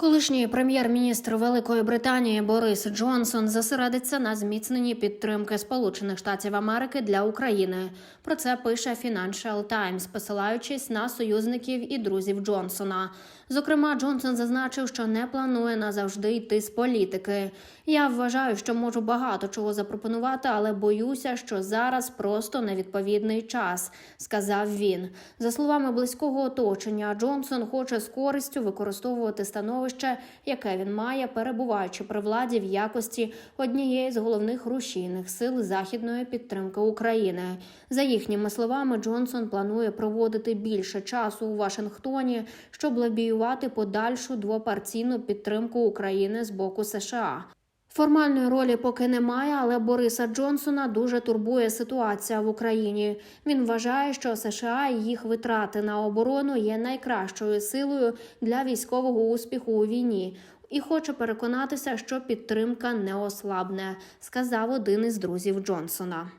Колишній прем'єр-міністр Великої Британії Борис Джонсон зосередиться на зміцненні підтримки Сполучених Штатів Америки для України. Про це пише Financial Times, посилаючись на союзників і друзів Джонсона. Зокрема, Джонсон зазначив, що не планує назавжди йти з політики. Я вважаю, що можу багато чого запропонувати, але боюся, що зараз просто невідповідний час, сказав він. За словами близького оточення, Джонсон хоче з користю використовувати становище, яке він має, перебуваючи при владі в якості однієї з головних рушійних сил західної підтримки України. За їхніми словами, Джонсон планує проводити більше часу у Вашингтоні, щоб лобіювати подальшу двопартійну підтримку України з боку США. Формальної ролі поки немає, але Бориса Джонсона дуже турбує ситуація в Україні. Він вважає, що США і їх витрати на оборону є найкращою силою для військового успіху у війні. І хоче переконатися, що підтримка не ослабне, сказав один із друзів Джонсона.